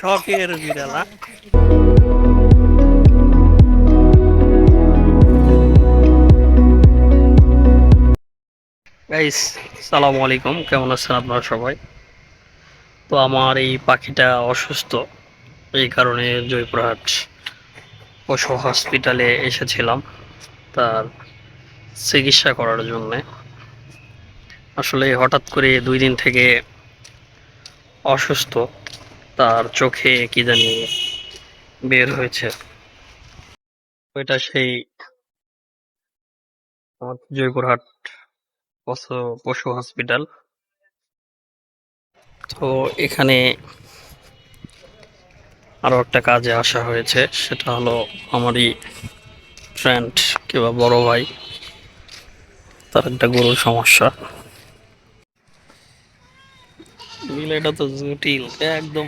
শখের বিড়ালা গাইস, সালামু আলাইকুম। কেমন আছেন আপনারা সবাই? তো আমার এই পাখিটা অসুস্থ, এই কারণে জয়পুরহাট পশু হসপিটালে এসেছিলাম তার চিকিৎসা করার জন্যে। আসলে হঠাৎ করে দুই দিন থেকে অসুস্থ। তার চোখে কি জানি বের হয়েছে। এটা সেই জয়পুরহাট পশু পশু হসপিটাল তো এখানে আরও একটা কাজে আসা হয়েছে, সেটা হলো আমারই ফ্রেন্ড কিংবা বড় ভাই, তার একটা গরুর সমস্যা। এটা তো জটিল, একদম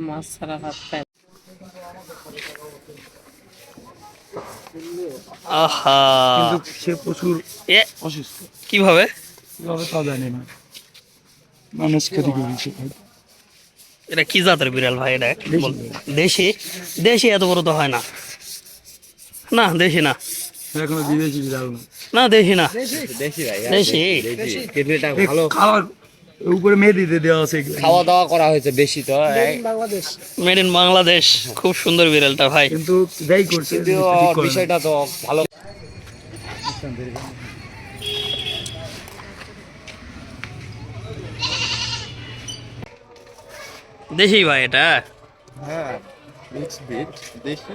মাছ ছাড়া ভাত খায় আহা কিন্তু সে প্রচুর এ অসুস্থ কীভাবে কীভাবে তা জানি না মানুষ ক্ষতি করেছে এটা কি জাতের বিড়াল ভাই এটা দেশি দেশি দেশি এত বড় তো হয় না না দেশি না না না দেশি না দেশি ভাই দেশি ভালো খাওয়ার উপরে মেয়ে দিতে দেওয়া আছে। খাওয়া দাওয়া করা হয়েছে বেশি তো এই- মেড ইন বাংলাদেশ খুব সুন্দর বিড়ালটা ভাই। কিন্তু যাই করছে। বিষয়টা তো ভালো। দেশি ভাই এটা? হ্যাঁ বিচ বিচ দেশি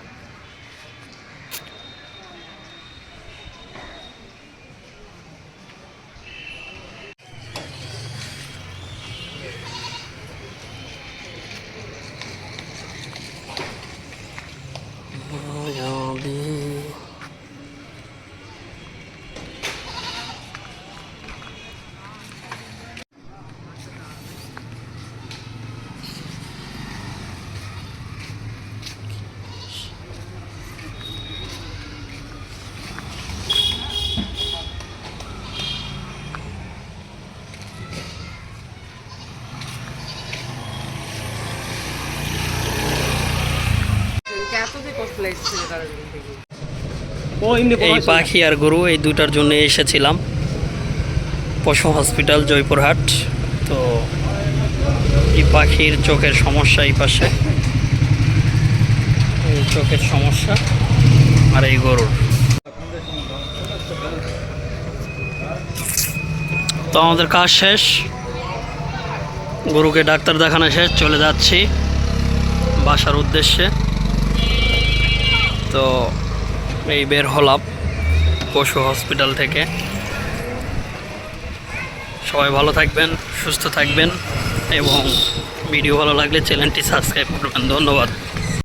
যে কষ্ট লাগছে তার থেকে এই পাখি আর গরু এই দুটার জন্য এসেছিলাম। পশু হসপিটাল জয়পুরহাট। তো এই পাখির চোখের সমস্যা এই পাশে। এই চোখের সমস্যা আর এই গরুর। তো আমাদের কাজ শেষ। গরুকে ডাক্তার দেখানো শেষ চলে যাচ্ছি বাসার উদ্দেশ্যে। তো এই বের হলাম পশু হসপিটাল থেকে। সবাই ভালো থাকবেন, সুস্থ থাকবেন এবং ভিডিও ভালো লাগলে চ্যানেলটি সাবস্ক্রাইব করবেন। ধন্যবাদ।